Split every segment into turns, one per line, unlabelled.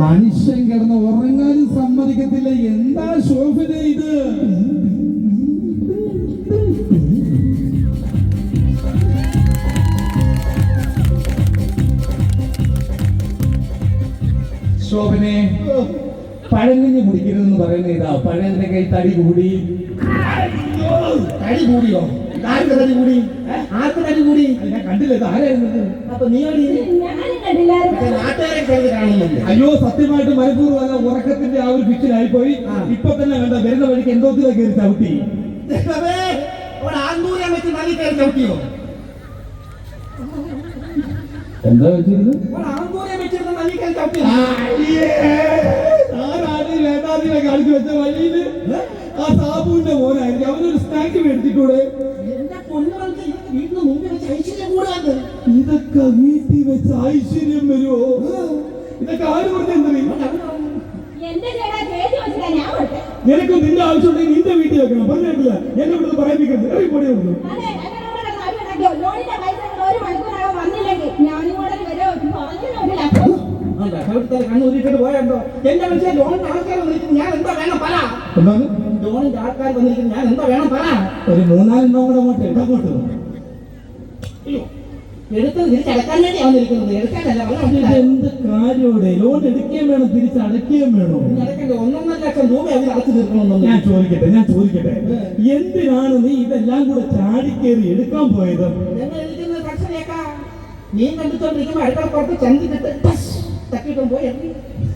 മനുഷ്യൻ കിടന്ന് ഉറങ്ങാനും സമ്മതിക്കത്തില്ല. എന്താ ഷോഫിനെ ഇത്? ശോഭനെ പഴങ്കഞ്ഞി കുടിക്കരുതെന്ന് പറയുന്ന ഇതാ. പഴയതിന്റെ കൈ തടി കൂടി.
തടി കൂടിയോ? ആർക്ക് തടി കൂടി? ആർക്ക് തടി കൂടി?
ഞാൻ കണ്ടില്ല ഇത് ആരായിരുന്നു
അപ്പൊ നീ ഓടി നാട്ടുകാരെ കരുതി കാണുന്നില്ല?
അയ്യോ സത്യമായിട്ട് മനഃപൂർവം അല്ല ഉറക്കത്തിന്റെ ആ ഒരു ഫിക്ഷനായി പോയി. ഇപ്പൊ തന്നെ വേണ്ട വരുന്ന വഴിക്ക് എന്തോ കയറി ചവിട്ടി?
അവിടെ ആന്തൂരം വെച്ച് നദി കയറി ചവിട്ടിയോ?
എന്താ വെച്ചിരുന്നത്?
അവിടെ ആന്തൂരം വെച്ചിരുന്ന നദി കയറി ചവിട്ടിയോ?
കാണിച്ചു വെച്ച വഴിയിൽ? ആ സാബുവിന്റെ മോനായിരിക്കും. അവനൊരു സ്നാക്ക് മേടിച്ചിട്ടൂടെ?
പൊന്നുകൾക്ക് വീടിന് മുമ്പിൽ വെച്ച് ഐശ്വര്യം കൂടാണ്ട്.
ഇതൊക്കെ വീട്ടിൽ വെച്ച് ഐശ്വര്യം വരുമോ ഇതൊക്കെ ആര് പറഞ്ഞെന്തറിയും നിനക്ക് നിന്റെ ആവശ്യമുണ്ടെങ്കിൽ നിന്റെ വീട്ടിൽ വെക്കണം. പറഞ്ഞിട്ടില്ല എന്നെ ഇവിടുന്ന് പറയിപ്പിക്കരുത്. ഇറങ്ങി പോടി ഇവിടുന്ന്.
അതെ അങ്ങനെ കൂടെ കിടന്ന് അടി ഉണ്ടാക്കിയോ ലോണിന്റെ പൈസ നിങ്ങൾ ഒരു മണിക്കൂറകം വന്നില്ലെങ്കിൽ ഞാനും കൂടെ വരും. പറഞ്ഞൊരു ലക്ഷം
കണ്ണു ഊരിട്ടിട്ട് പോയല്ലോ എന്റെ മനുഷ്യൻ ലോണിന്റെ ആൾക്കാരെ വന്നിരിക്കുന്നു ഞാൻ എന്താ വേണം? പറ
എന്താണ്?
ലോണിന്റെ ആൾക്കാർ വന്നിരിക്കുന്നു. ഞാൻ എന്താ വേണം പറ.
ഒരു മൂന്നാലെണ്ണം കൂടെ അങ്ങോട്ട് ഇടങ്ങോട്ട്
എടുത്തത് തിരിച്ചടക്കാൻ വേണ്ടി വന്നിരിക്കുന്നത്. എടുക്കാനല്ല
എന്ത് കാര്യോടെ? ലോൺ എടുക്കുകയും വേണം തിരിച്ചടക്കുകയും വേണോ?
ഒന്നൊന്നര ലക്ഷം രൂപ അവർ അടച്ചു തീർക്കണമെന്നുണ്ട്.
ഞാൻ ചോദിക്കട്ടെ ഞാൻ ചോദിക്കട്ടെ. എന്തിനാണ് നീ ഇതെല്ലാം കൂടെ ചാടിക്കേറി എടുക്കാൻ പോയത്?
ഞങ്ങൾ ഇരിക്കുന്ന കർഷകേക്കാ മീൻ കണ്ടിച്ചോണ്ടിരിക്കുമ്പോ അടുക്കള പുറത്ത് ചന്തിട്ടിട്ട് തട്ടിയിട്ടും പോയി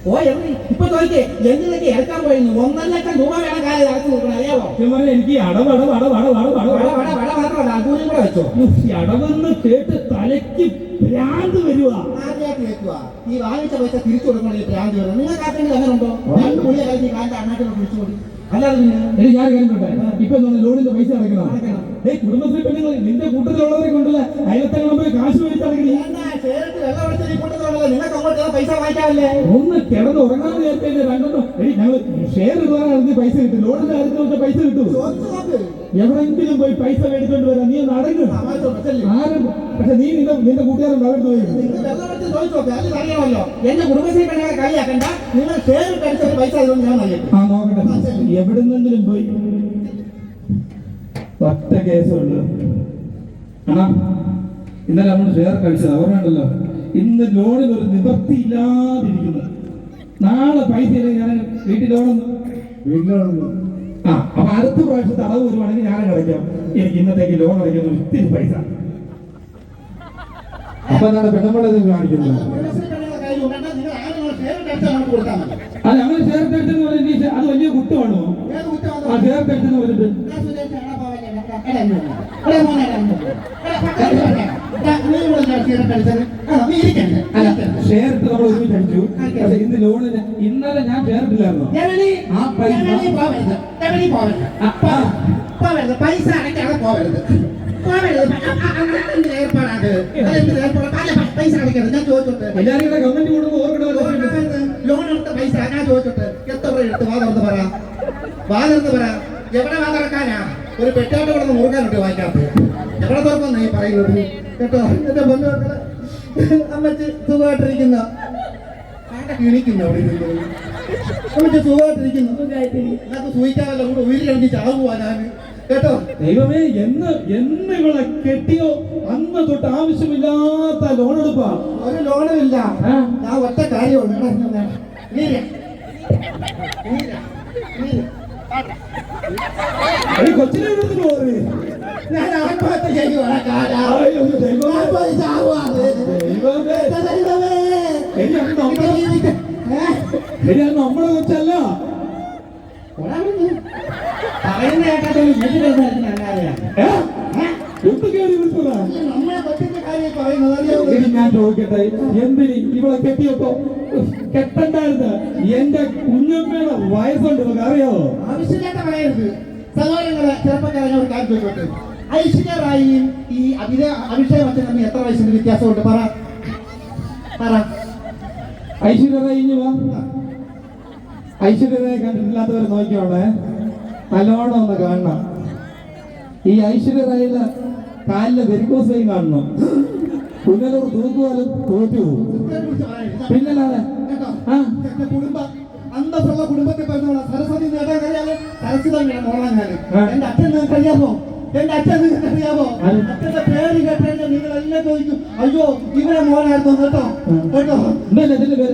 പോയി ഇപ്പൊ ചോദിക്കേ എന്തിനൊക്കെ ഇറക്കാൻ പോയിരുന്നു? ഒന്നര ലക്ഷം രൂപ വേണം കാര്യം അടച്ചു നോക്കണം അറിയാമോ
സത്യം പറഞ്ഞാൽ എനിക്ക് അടവ് അടവ് അടവ് അടവ് അടവ്
വട വട വട മാത്രമല്ല അകൂരും കൂടെ വെച്ചോ.
ഉഫ്, ഈ അടവെന്ന് കേട്ട് തലയ്ക്ക് ഭ്രാന്ത് വരുവാ.
ആദ്യമായിട്ട് കേൾക്കുക. ഈ വാങ്ങിച്ച പൈസ തിരിച്ചു കൊടുക്കണം ഈ ഭ്രാന്തി വരുന്നത് നിങ്ങൾ കാക്കേണ്ടത് അങ്ങനെ ഉണ്ടോ? രണ്ട് പുള്ളിയെ കഴിഞ്ഞ് കാലിന്റെ അണ്ണാക്കിനെ വിളിച്ചു കൊടുക്കും. അല്ലാതെ പിന്നെ?
എനിക്ക് ഞാൻ കാര്യപ്പെട്ടെ ഇപ്പൊ എന്താണ് ലോണിന്റെ പൈസ അടയ്ക്കണം?
അടയ്ക്കണം.
ഏയ് കുടുംബശ്രീ പെണ്ണുങ്ങൾ നിന്റെ കൂട്ടത്തിലുള്ളവരെ കൊണ്ടല്ല അയലത്തങ്ങൾ പോയി കാശ് മേടിച്ച് അടയ്ക്കണി.
ചേർത്ത് വെള്ളം പൈസ വായിക്കാമല്ലേ
ഒന്ന് കിടന്ന് ഉറങ്ങാൻ നേരത്തെ രണ്ടെണ്ണം ഞങ്ങൾ ഷെയർ ഇടുവാനാണെങ്കിൽ പൈസ കിട്ടും ലോണിന്റെ കാര്യത്തിൽ പൈസ കിട്ടും എവിടെങ്കിലും പോയി പൈസ മേടിച്ചോണ്ട് വരാം. നീ ഒന്ന് അടങ്ങും. ആരും പക്ഷെ നീ നിന്റെ നിന്റെ കൂട്ടുകാരൻ അവരുടെ പോയി.
എന്റെ കുടുംബശ്രീ കളിയാക്കണ്ട. നിങ്ങൾ ഷെയർ പൈസ
ആ നോക്കട്ടെ. എവിടുന്നെങ്കിലും പോയി. ഒറ്റ കേസുള്ളൂ അണ്ണാ ഇന്നലെ നമ്മൾ ഷെയർ കഴിച്ചത്. ഓർമ്മയുണ്ടല്ലോ? ഇന്ന് ലോണിൽ ഒരു നിവൃത്തി ഇല്ലാതിരിക്കുന്നു. നാളെ പൈസ ഇല്ലെങ്കിൽ ഞാൻ വീട്ടിൽ ലോൺ ആ അപ്പൊ അടുത്ത പ്രാവശ്യത്തെ അളവ് വരുവാണെങ്കിൽ ഞാൻ അടയ്ക്കാം. എനിക്ക് ഇന്നത്തേക്ക് ലോൺ അടയ്ക്കുന്ന ഒത്തിരി പൈസ. അപ്പൊ എന്താണ് പെണ്ണുമ്പളത് കാണിക്കുന്നത്?
കുടുംബശ്രീ പെണ്ണുങ്ങളെ കാര്യം
പറഞ്ഞിട്ട് അത് വലിയ കുറ്റമാണോ? ആ കഴിച്ചെന്ന് പറഞ്ഞിട്ട്?
ഷെയർ
നമ്മൾ ഒരുമിച്ച് അടിച്ചു. പക്ഷെ ഇന്ന് ലോണിന് ഇന്നലെ ഞാൻ
ചേർത്തില്ലായിരുന്നു
ആ പൈസ-.
പൈസ അടയ്ക്കാതെ പോവരുത്. എല്ലാവരും ഗവൺമെന്റ് ആ, എത്ര രൂപ എടുത്ത് വാദർന്ന് പറ. പറ എവിടെ വാദറക്കാനാ ഒരു പെട്ടാട്ട് കിടന്ന് മുറുകാനുണ്ട് വായിക്കാത്ത. എവിടെ തുറക്കുന്ന നീ പറയുന്നത്? കേട്ടോ? എന്റെ ബന്ധു അമ്മച്ച് സുഖമായിട്ടിരിക്കുന്ന. കിണിക്കുന്നു അവിടെ. അമ്മച്ച് സുഖമായിട്ടിരിക്കുന്നു. കൂടെ ഞാൻ കേട്ടോ?
ദൈവമേ എന്ന് എന്ന് ഇവളെ കെട്ടിയോ? അന്ന് തൊട്ട് ആവശ്യമില്ലാത്ത ലോൺ എടുപ്പാ
ഒരു ലോണും ഇല്ല ഞാൻ ഒറ്റ കാര്യമുണ്ട് എടാ,
കൊച്ചിനെ പോരെ
ഞാൻ ആത്മഹത്യ ചെയ്യുവാണ്. ആത്മഹത്യ ചാവുവാണ്.
നമ്മുടെ കൊച്ചല്ല.
പറയുന്ന വീട്ടിലിരുന്ന്
എന്ത് കയറി വിളിച്ചതാ
നമ്മളെ?
ഇനി ഞാൻ ചോദിക്കട്ടെ? എന്തിന് ഇവളെ കെട്ടിയപ്പോ? കെട്ടണ്ടായിരുന്നു. എന്റെ കുഞ്ഞമ്മയുടെ വയസ്സുണ്ട് നമുക്ക് അറിയാവോ?
ആവശ്യമില്ലാത്ത പറയരുത് സഹോദരങ്ങളെ കാര്യം ഐശ്വര്യ റായിയും ഈ അഭിത അഭിഷേക ബച്ചൻ തമ്മിൽ എത്ര വയസ്സിന്റെ വ്യത്യാസമുണ്ട്? പറ. പറ.
ഐശ്വര്യ റായി ഐശ്വര്യ കണ്ടിട്ടില്ലാത്തവരെ നോക്കിയോളെ നല്ലോണം ഒന്ന് കാണണം. ഈ ഐശ്വര്യ റായിലെ കാലിലെ വെരിക്കോസ് കാണണം. പുനലൂർ തൂക്കുവാലും തോറ്റു. പോകും. പിന്നല്ലാതെ? ആ.
കുടുംബം അന്തസ്സുള്ള കുടുംബത്തിൽ പറഞ്ഞോളാം സരസ്വതി തന്നെയാണ്
ആ.
എന്റെ അച്ഛൻ നിങ്ങൾക്ക് അറിയാമോ? എന്റെ അച്ഛൻ? അച്ഛന്റെ പേര് കേട്ടുകഴിഞ്ഞാൽ നിങ്ങൾ എല്ലാം ചോദിക്കും അയ്യോ ഇവരെ മോനായിരുന്നു കേട്ടോ. കേട്ടോ?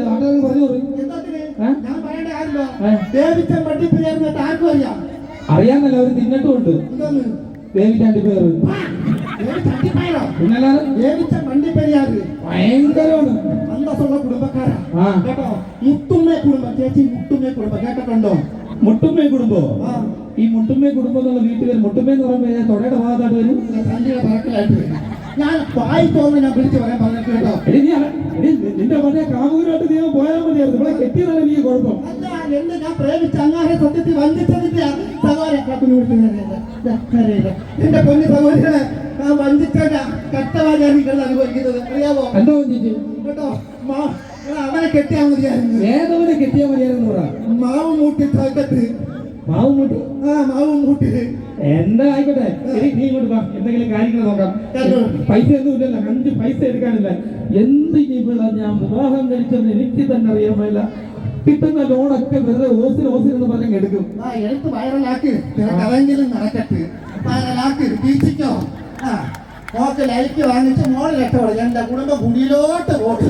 പറഞ്ഞു?
ഞാൻ പറയേണ്ട കാര്യമില്ല. ദേവിച്ചൻ പട്ടിപ്പിരിയായിരുന്നു ആർക്കും അറിയാം.
അറിയാന്നല്ല അവർ തിന്നിട്ടുമുണ്ട്. ദേവിച്ചാണ്ടി പേര്. ഭയങ്കരമാണ്.
അന്തസ്സുള്ള കുടുംബക്കാരാ.
ആ.
കേട്ടോ? മുത്തുമ്മേ കുടുംബം. ചേച്ചി മുത്തുമ്മേ കുടുംബം. കേട്ടിട്ടുണ്ടോ
മുട്ടുമ്മേ കുടുംബോ? ഈ മുട്ടുമ്മേ കുടുംബം എന്നുള്ള വീട്ടുകാർ മുട്ടുമ്മേ എന്ന് പറയുമ്പോൾ തൊടയുടെ ഭാഗത്തായിട്ട് വരും
സഞ്ജയ വായി വരും. ഞാൻ ഞാൻ വിളിച്ചു പറയാൻ പറഞ്ഞിട്ട് കേട്ടോ.
നിന്റെ മറ്റേ കാമൂരായിട്ട് നീ പോയാൽ മതിയായിരുന്നു. ഇവിടെ കെട്ടിയതാണ് നീ കുഴപ്പം?
അല്ല എന്നെ ഞാൻ പ്രേമിച്ച അങ്ങാരെ സത്യത്തിൽ വഞ്ചിച്ചതിന്റെ സഹോദരൻ കാപ്പിന് വിളിക്കുന്നത് എന്റെ പൊന്നു സഹോദരനെ ഞാൻ വഞ്ചിച്ചല്ല കഷ്ടവാചാരി കിടന്ന് അനുഭവിക്കുന്നത്. അറിയാമോ
എന്തോ ചേച്ചി
കേട്ടോ അവനെ കെട്ടിയാൽ മതിയായിരുന്നു.
ഏതവനെ കെട്ടിയാൽ മതിയായിരുന്നു
മാവ് മൂട്ടി തകത്ത്
മാവും മുട്ടി?
ആ മാവ് മൂട്ടി.
എന്താ ആയിക്കോട്ടെ ശരി നീ ഇങ്ങോട്ട് വാ. എന്തെങ്കിലും കാര്യങ്ങൾ നോക്കാം. പൈസ ഒന്നും ഇല്ലല്ലോ. അഞ്ച് പൈസ എടുക്കാനില്ല. എന്ത് ഇവിടെ ഞാൻ വിവാഹം കഴിച്ചെന്ന് എനിക്ക് തന്നെ അറിയാൻ പറ്റില്ല കിട്ടുന്ന ലോണൊക്കെ വെറുതെ ഓസിൽ ഓസിൽ എന്ന് പറഞ്ഞ് എടുക്കും.
എടുത്ത് വൈറലാക്ക്. നിനക്കതെങ്കിലും നടക്കട്ടെ. വൈറലാക്ക്. ആ മോക്ക് ലൈക്ക് വാങ്ങിച്ച് മോൾ രക്ഷപ്പെടും എന്റെ കുടുംബം കുടിയിലോട്ട് പോട്ട്.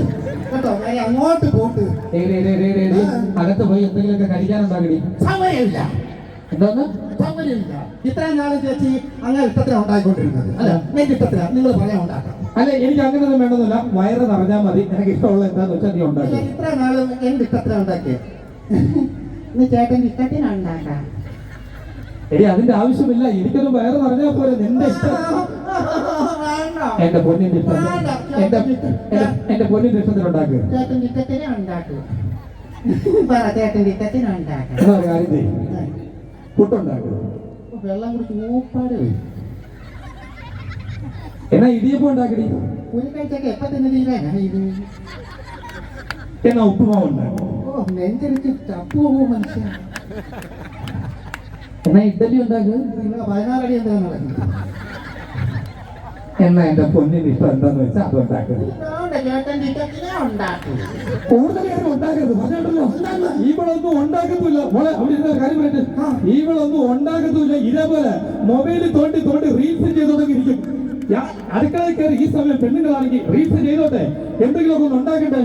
കേട്ടോ? അങ്ങോട്ട് പോട്ട്.
അകത്ത് പോയി എന്തെങ്കിലുമൊക്കെ കഴിക്കാനുണ്ടാകണി
സമയമില്ല.
എന്താന്ന്?
സൗകര്യമില്ല ഇത്രയും നാളും ചേച്ചി അങ്ങനെ ഇഷ്ടത്തിലാണ് ഉണ്ടായിക്കൊണ്ടിരുന്നത്. അല്ല എനിക്ക് ഇഷ്ടത്തില നിങ്ങൾ പറയാൻ ഉണ്ടാക്കാം.
അല്ല എനിക്ക് അങ്ങനെ ഒന്നും വേണമെന്നില്ല വയറ് നിറഞ്ഞാൽ മതി. എനിക്ക് ഇഷ്ടമുള്ള എന്താന്ന് വെച്ചാൽ നീ ഉണ്ടാക്കി.
ഇത്രയും നാളും എന്റെ ഇഷ്ടത്തിലാണ് ഉണ്ടാക്കിയത് ചേട്ടൻ ഇഷ്ടത്തിനാണ് ഉണ്ടാക്കാം
എടി അതിന്റെ ആവശ്യമില്ല. എനിക്കൊന്നും വയറ് നിറഞ്ഞാൽ പോലെ നിന്റെ ഇഷ്ടം. എന്റെ പൊന്നിന്റെ ഇഷ്ടം. എന്റെ എന്റെ പൊന്നിന്റെ ഇഷ്ടത്തിന് ഉണ്ടാക്കുക
ചേട്ടൻ ഇഷ്ടത്തിനെ ഉണ്ടാക്കും. പറ ചേട്ടൻ ഇഷ്ടത്തിനെ ഉണ്ടാക്കാം
പുട്ടുണ്ടാക്കുക
വെള്ളം കുടിച്ച്
എന്നാ ഇടിയപ്പം ഉണ്ടാക്കടി?
ഒരു കഴിച്ചൊക്കെ എപ്പോ തന്നെ തീരാനാ ഇത്?
എന്നാ ഉപ്പുമാവ് ഉണ്ടാക്കും.
ഓ നെഞ്ചരിച്ച് ചപ്പു പോകും മനുഷ്യൻ.
എന്നാ ഇഡ്ഡലി ഉണ്ടാക്കുക
നിങ്ങൾ പതിനാറടി എന്താ നടക്കുന്നത്?
എന്നാ എന്റെ പൊന്നിന് ഇഷ്ടം എന്താന്ന് വെച്ചാൽ അത് ഉണ്ടാക്കുന്നു കാര്യം ഉണ്ടാക്കരുത്. ഇവളൊന്നും ഉണ്ടാക്കത്തില്ല. മോളെ അവിടെ ഇരുന്ന ഒരു കാര്യം പറയട്ടെ. ഇവളൊന്നും ഉണ്ടാക്കത്തില്ല. ഇതേപോലെ മൊബൈലിൽ തോണ്ടി തോണ്ടി റീൽസ് ചെയ്ത് ഇരിക്കും അടുക്കളയിൽ കയറി ഈ സമയം പെണ്ണുങ്ങളാണെങ്കിൽ റീൽസ് ചെയ്തോട്ടെ. എന്തെങ്കിലുമൊക്കെ ഒന്ന് ഉണ്ടാക്കട്ടെ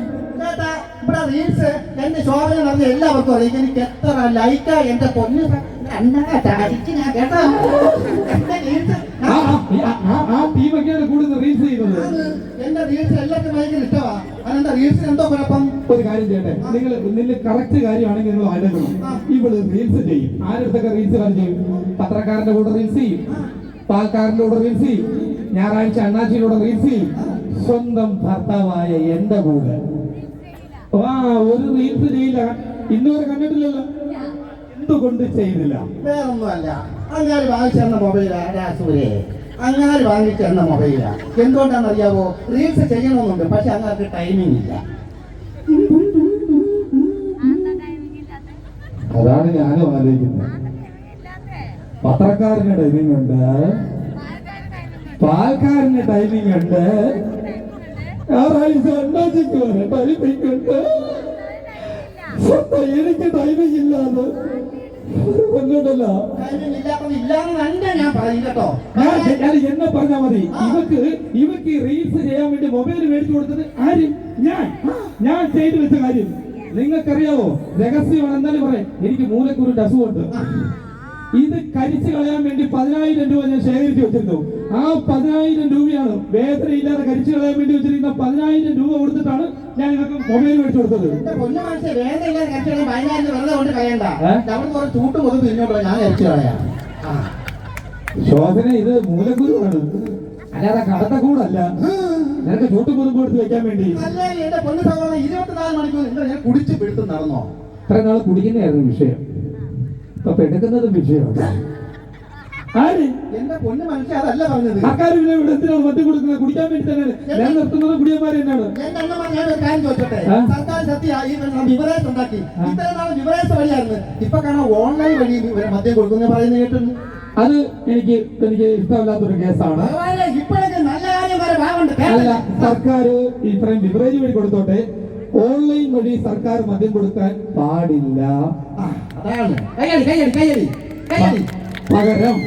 ഇവിടെ റീൽസ് എന്റെ ശോഭന നടന്ന എല്ലാവർക്കും അറിയാം. എനിക്ക് എത്ര ലൈക്കാ എന്റെ പൊന്നു. കേട്ടോ. എന്റെ റീൽസ്
ആ ടീമൊക്കെയാണ് കൂടുതൽ റീൽസ് ചെയ്യുന്നത്.
എന്റെ റീൽസ് എല്ലാവർക്കും ഭയങ്കര ഇഷ്ടമാ അതെന്താ റീൽസ് എന്തോ കുഴപ്പം?
ഒരു കാര്യം ചെയ്യട്ടെ. നിങ്ങൾ നിന്റെ കറക്റ്റ് കാര്യമാണെങ്കിൽ നിങ്ങൾ ആലോചിക്കണം ഇവൾ റീൽസ് ചെയ്യും. ആരടുത്തൊക്കെ റീൽസ് ചെയ്യും? പത്രക്കാരന്റെ കൂടെ റീൽസ് ചെയ്യും. പാൽക്കാരന്റെ കൂടെ റീൽസ് ചെയ്യും. ഞായറാഴ്ച അണ്ണാച്ചിയിലൂടെ റീൽസ് ചെയ്യും. സ്വന്തം ഭർത്താവായ എന്റെ കൂടെ. ആ ഒരു റീൽസ് ചെയ്യില്ല. ഇന്നുവരെ കണ്ടിട്ടില്ലല്ലോ. എന്തുകൊണ്ട് ചെയ്തില്ല
വേറൊന്നുമല്ല. അങ്ങാര് വാങ്ങിച്ചെന്ന മൊബൈലാ രാസൂരെ. അങ്ങാര് വാങ്ങിച്ചെന്ന മൊബൈല. എന്തുകൊണ്ടാണെന്ന് അറിയാവോ റീൽസ് ചെയ്യണമെന്നുണ്ട് പക്ഷെ അങ്ങാർക്ക് ടൈമിംഗ് ഇല്ല.
അതാണ് ഞാനും ആലോചിക്കുന്നത്. പത്രക്കാരന് ടൈമിംഗ് ഉണ്ട്. പാൽക്കാരന് ടൈമിംഗ് ഉണ്ട്. ടൈമിംഗ് ഉണ്ട്. എനിക്ക് ടൈമിംഗ് ഇല്ലാതെ
ഞാൻ
എന്നെ പറഞ്ഞാൽ മതി. ഇവക്ക് ഇവക്ക് റീൽസ് ചെയ്യാൻ വേണ്ടി മൊബൈൽ മേടിച്ചു കൊടുത്തത് ആരും? ഞാൻ. ഞാൻ ചെയ്തു വെച്ച കാര്യം. നിങ്ങൾക്കറിയാവോ? രഹസ്യമാണ് എന്തായാലും പറയാം. എനിക്ക് മൂലക്കുരുന്റെ അസുഖമുണ്ട് ഇത് കരിച്ചു കളയാൻ വേണ്ടി പതിനായിരം രൂപ ഞാൻ ശേഖരിച്ചു വെച്ചിരുന്നു. ആ പതിനായിരം രൂപയാണ് വേദന ഇല്ലാതെ കരിച്ചു കളയാൻ വേണ്ടി വെച്ചിരിക്കുന്ന പതിനായിരം രൂപ കൊടുത്തിട്ടാണ് ഞാൻ ഇവർക്ക് മൊബൈൽ മേടിച്ചു കൊടുത്തത്.
പൊന്നു മനസ്സിൽ വേദനയില്ലാതെ കരച്ചു വൈകുന്നേരം വെറുതെ കൊണ്ട് കളയണ്ട. നമ്മൾ കുറച്ച് ചൂട്ട് മുതൽ തിരിഞ്ഞോട്ടോ ഞാൻ കരച്ചു കളയാ.
ശോഭന ഇത് മൂലക്കുരുവാണ് അല്ലാതെ കടത്തക്കൂടല്ല നിനക്ക് ചൂട്ടുകുറുമ്പ് എടുത്ത് വെക്കാൻ വേണ്ടി.
എന്റെ പൊന്നു സഹോദരൻ ഇരുപത്തിനാല് മണിക്കൂർ എന്താ ഞാൻ കുടിച്ച് പിടുത്ത് നടന്നോ?
ഇത്ര നാൾ കുടിക്കുന്നതായിരുന്നു വിഷയം. ഇപ്പൊ എടുക്കുന്നതും വിഷയമാണ്. ആര്?
എന്റെ പൊന്നു മനുഷ്യ അതല്ല പറഞ്ഞത്.
സർക്കാർ പിന്നെ ഇവിടെ എന്തിനാണ് മദ്യം കൊടുക്കുന്നത്? കുടിക്കാൻ വേണ്ടി തന്നെയാണ് ഞാൻ നിർത്തുന്നത് കുടിയന്മാർ തന്നെയാണ്.
എന്റെ ഞാൻ ഒരു കാര്യം ചോദിച്ചോട്ടെ?
ആ?
സർക്കാർ സത്യ ഈ വിവരേജ് ഉണ്ടാക്കി. ഇത്ര നാൾ വിവരേജ് വഴിയായിരുന്നു. ഇപ്പൊ കാണാൻ ഓൺലൈൻ വഴി മദ്യം കൊടുക്കുന്ന പറയുന്നത് കേട്ടിട്ടുണ്ട്.
അത് എനിക്ക് എനിക്ക് ഇഷ്ടമില്ലാത്തൊരു കേസാണ്. അല്ല സർക്കാർ ഇത്രയും ബിവറേജ് വഴി കൊടുത്തോട്ടെ. ഓൺലൈൻ വഴി സർക്കാർ മദ്യം കൊടുക്കാൻ പാടില്ല.
അതാണ്. കയ്യടി കയ്യടി കയ്യടി കയ്യടി
പകരം.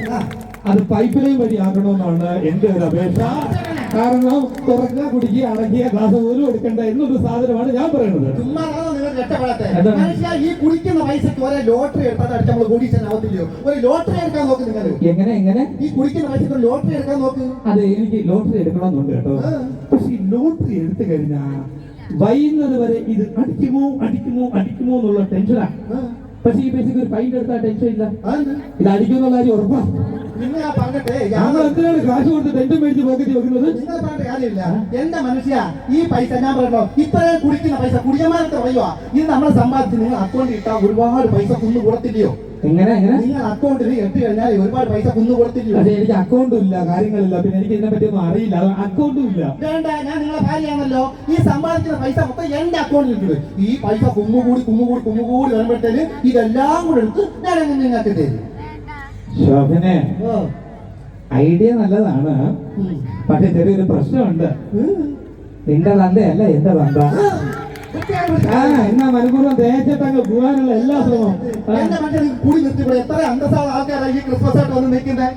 അത് പൈപ്പ് ലൈൻ വഴി ആക്കണമെന്നാണ് എന്റെ ഒരു അപേക്ഷ. കാരണം തുറക്കുക കുടിക്കുക അടക്കിയ ഗ്ലാസ് പോലും എടുക്കേണ്ട എന്നൊരു സാധനമാണ് ഞാൻ പറയുന്നത്?
ഈ കുടിക്കുന്ന പൈസക്ക് ഒരേ ലോട്ടറി എടുത്താൽ നമ്മൾ കോടീശ്വരനാവത്തില്ലയോ ഒരു ലോട്ടറി എടുക്കാൻ നോക്ക് നിങ്ങൾ.
എങ്ങനെ എങ്ങനെ?
ഈ കുടിക്കുന്ന പൈസക്ക് ഒരു ലോട്ടറി എടുക്കാൻ നോക്ക്.
അതെ എനിക്ക് ലോട്ടറി എടുക്കണമെന്നുണ്ട് കേട്ടോ. പക്ഷെ ഈ ലോട്ടറി എടുത്തു കഴിഞ്ഞാൽ വൈകുന്നത് വരെ ഇത് അടിക്കുമോ അടിക്കുമോ അടിക്കുമോ എന്നുള്ള ടെൻഷനാ
ആ,
പക്ഷെ ഈ പൈസക്ക് ഒരു ഫൈൻ എടുത്താൽ ടെൻഷൻ ഇല്ല.
അതെന്ത്?
ഇത് അടിക്കുമെന്നുള്ള കാര്യം ഉറപ്പാ.
നിങ്ങൾ ആ പറഞ്ഞിട്ട്
ഞങ്ങൾ എന്തിനാണ് കാശ് കൊടുത്ത് ടെൻഷൻ മേടിച്ച് പോക്കറ്റ് വെക്കുന്നത്?
നിങ്ങൾ പറഞ്ഞിട്ട് കാര്യമില്ല. എന്റെ മനുഷ്യ ഈ പൈസ ഞാൻ പറഞ്ഞോ ഇത്രയും കുടിക്കുന്ന പൈസ കുടിയന്മാരത്തെ പറയുക ഇത് നമ്മൾ സമ്പാദിച്ച് നിങ്ങൾ അക്കൗണ്ടിൽ ഇട്ടാൽ ഒരുപാട് പൈസ കുന്നു കൊടുത്തില്ലയോ?
എങ്ങനെ?
അക്കൗണ്ടിൽ ഇട്ട് കഴിഞ്ഞാൽ ഒരുപാട് പൈസ കുന്നു കൊടുത്തില്ലയോ
പക്ഷെ എനിക്ക് അക്കൗണ്ടും ഇല്ല കാര്യങ്ങളില്ല. പിന്നെ എനിക്ക് ഇതിനെ പറ്റി ഒന്നും അറിയില്ല. അക്കൗണ്ടും ഇല്ല.
വേണ്ട ഞാൻ നിങ്ങളെ ഭാര്യയാണല്ലോ. ഈ സമ്പാദിക്കുന്ന പൈസ മൊത്തം എന്റെ അക്കൗണ്ടിൽ ഇട്ടത് ഈ പൈസ കുമ്മുകൂടി കുമ്മുകൂടി കുമ്മുകൂടി വരുമ്പോഴത്തേന് ഇതെല്ലാം കൂടെ എടുത്ത് ഞാൻ നിങ്ങൾക്ക് തരും.
ശോഭനെ. ഐഡിയ നല്ലതാണ്. പക്ഷെ ചെറിയൊരു പ്രശ്നമുണ്ട്. നിന്റെ തന്തയല്ല എന്റെ തന്ത? എന്നാ മനഃപൂർവം തേച്ചിട്ടങ്ങ് പോകാനുള്ള എല്ലാ ശ്രമവും.
എന്റെ മനുഷ്യൻ കൂടി നിർത്തിക്കൂടെ എത്ര അന്തസ്സാള ആൾക്കാരാണ് ഈ ക്രിസ്മസ് ആയിട്ട് വന്ന് നിൽക്കുന്നത്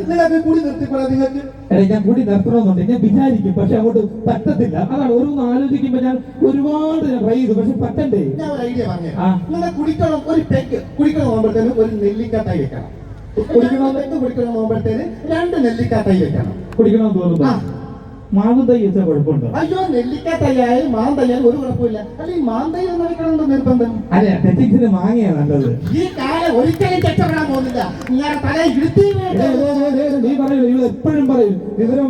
നിങ്ങൾക്ക് കൂടി നിർത്തിക്കൂടെ നിങ്ങൾക്ക്.
എടേ ഞാൻ കൂടി നിർത്തണമെന്നുണ്ട്. ഞാൻ വിചാരിക്കും പക്ഷെ അങ്ങോട്ട് പറ്റത്തില്ല. അതാണ് ഓരോന്ന് ആലോചിക്കുമ്പോ ഞാൻ ഒരുപാട് ട്രൈ ചെയ്തു. പക്ഷെ പറ്റണ്ടേ?
ഞാൻ ഒരു ഐഡിയ പറഞ്ഞു
ആ.
കുടിക്കണം ഒരു പെക്ക് കുടിക്കണം പോകുമ്പോഴത്തേന് ഒരു നെല്ലിക്കാട്ടായി വെക്കണം. കുടിക്കണം? പെക്ക് കുടിക്കണം പോകുമ്പോഴത്തേന് രണ്ട് നെല്ലിക്കാട്ടായി വെക്കണം.
കുടിക്കണം തോന്നുന്നു. മാവും തൈ വെച്ചാൽ കുഴപ്പമുണ്ടോ?
അയ്യോ നെല്ലിക്കാത്തയ്യായാലും മാന്തയ്യാലും ഒരു കുഴപ്പമില്ല അല്ല ഈ മാന്തയ്യ എന്ന് നിർബന്ധം.
അല്ല തെറ്റിച്ചിന് മാങ്ങയാ നല്ലത്.
ഈ കാലം ഒരിക്കലും തെറ്റപ്പെടാൻ പോകുന്നില്ല. ഇങ്ങനെ തല ഇടുത്തി
ഏ, ഏ, ഏ, ഏ, നീ പറയൂ നിങ്ങൾ എപ്പോഴും പറയും. വിവരം